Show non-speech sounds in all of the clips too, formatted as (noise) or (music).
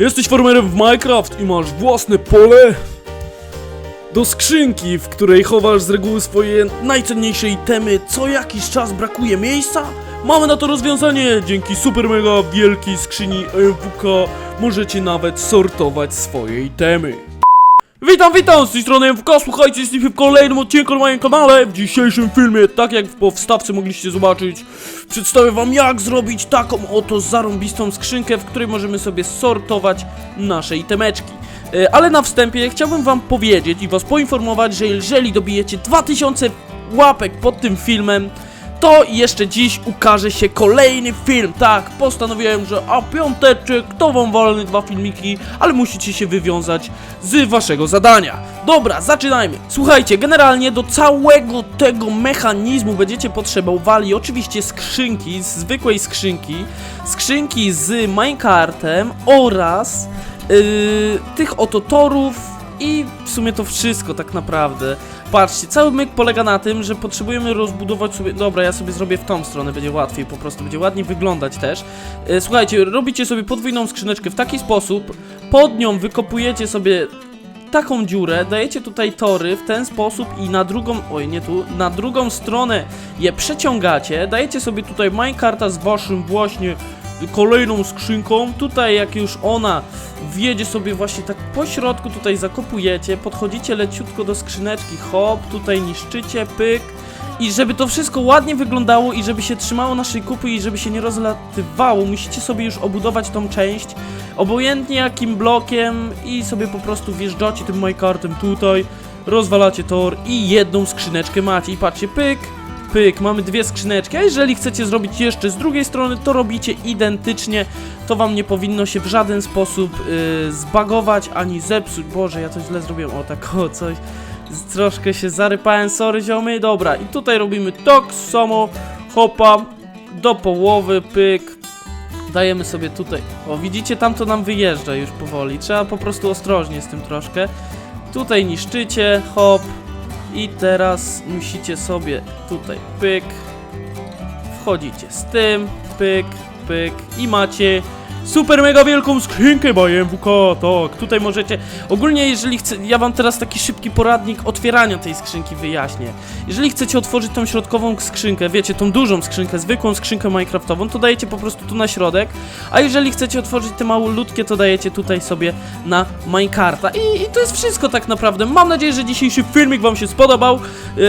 Jesteś farmerem w Minecraft i masz własne pole do skrzynki, w której chowasz z reguły swoje najcenniejsze itemy. Co jakiś czas brakuje miejsca? Mamy na to rozwiązanie. Dzięki super mega wielkiej skrzyni EWK możecie nawet sortować swoje itemy. Witam, witam, z tej strony MWK, słuchajcie, jesteśmy w kolejnym odcinku na moim kanale. W dzisiejszym filmie, tak jak w powstawce mogliście zobaczyć Przedstawię wam jak zrobić taką oto zarąbistą skrzynkę, w której możemy sobie sortować nasze itemeczki. E, Ale na wstępie chciałbym wam powiedzieć i was poinformować, że jeżeli dobijecie 2000 łapek pod tym filmem to jeszcze dziś ukaże się kolejny film. Tak, postanowiłem, że a piąteczek, to wam wolny dwa filmiki, ale musicie się wywiązać z waszego zadania. Dobra, zaczynajmy. Słuchajcie, generalnie do całego tego mechanizmu będziecie potrzebowali oczywiście skrzynki, zwykłej skrzynki, skrzynki z minecartem oraz yy, tych oto torów i w sumie to wszystko tak naprawdę. Patrzcie, cały myk polega na tym, że potrzebujemy rozbudować sobie... Dobra, ja sobie zrobię w tą stronę, będzie łatwiej, po prostu będzie ładniej wyglądać też. E, słuchajcie, robicie sobie podwójną skrzyneczkę w taki sposób, pod nią wykopujecie sobie taką dziurę, dajecie tutaj tory w ten sposób i na drugą, oj nie tu, na drugą stronę je przeciągacie, dajecie sobie tutaj minecarta z waszym właśnie kolejną skrzynką, tutaj jak już ona wjedzie sobie właśnie tak po środku, tutaj zakopujecie, podchodzicie leciutko do skrzyneczki, hop, tutaj niszczycie, pyk. I żeby to wszystko ładnie wyglądało i żeby się trzymało naszej kupy i żeby się nie rozlatywało, musicie sobie już obudować tą część obojętnie jakim blokiem i sobie po prostu wjeżdżacie tym minecartem tutaj, rozwalacie tor i jedną skrzyneczkę macie. I patrzcie, pyk, pyk, mamy dwie skrzyneczki, a jeżeli chcecie zrobić jeszcze z drugiej strony, to robicie identycznie, to wam nie powinno się w żaden sposób yy, zbagować ani zepsuć, boże, ja coś źle zrobiłem, o tak, o coś, troszkę się zarypałem, sorry ziomy, dobra, i tutaj robimy tak samo, hopa, do połowy, pyk, dajemy sobie tutaj, o widzicie, tam to nam wyjeżdża już powoli, trzeba po prostu ostrożnie z tym troszkę, tutaj niszczycie, hop, i teraz musicie sobie tutaj pyk, wchodzicie z tym, pyk, pyk. I macie super mega wielką skrzynkę BMWK, tak, tutaj możecie, ogólnie jeżeli chcę, ja wam teraz taki szybki poradnik otwierania tej skrzynki wyjaśnię. Jeżeli chcecie otworzyć tą środkową skrzynkę, wiecie, tą dużą skrzynkę, zwykłą skrzynkę minecraftową, to dajecie po prostu tu na środek, a jeżeli chcecie otworzyć te małoludkie, to dajecie tutaj sobie na minecarta I, i to jest wszystko tak naprawdę. Mam nadzieję, że dzisiejszy filmik wam się spodobał. Yy,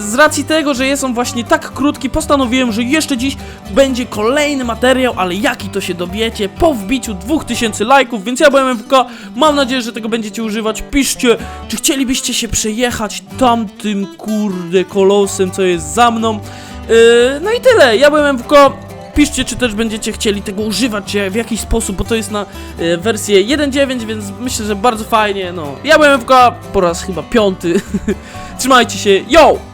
z racji tego, że jest on właśnie tak krótki, postanowiłem, że jeszcze dziś będzie kolejny materiał, ale jaki to się dowiecie po wbiciu 2000 lajków, więc ja byłem MWK, mam nadzieję, że tego będziecie używać. Piszcie, czy chcielibyście się przejechać tamtym kurde kolosem, co jest za mną. Yy, no i tyle, ja byłem MWK. Piszcie, czy też będziecie chcieli tego używać w jakiś sposób, bo to jest na e, wersję 1.9, więc myślę, że bardzo fajnie, no. Ja byłem MWK po raz chyba piąty. (laughs) Trzymajcie się, yo!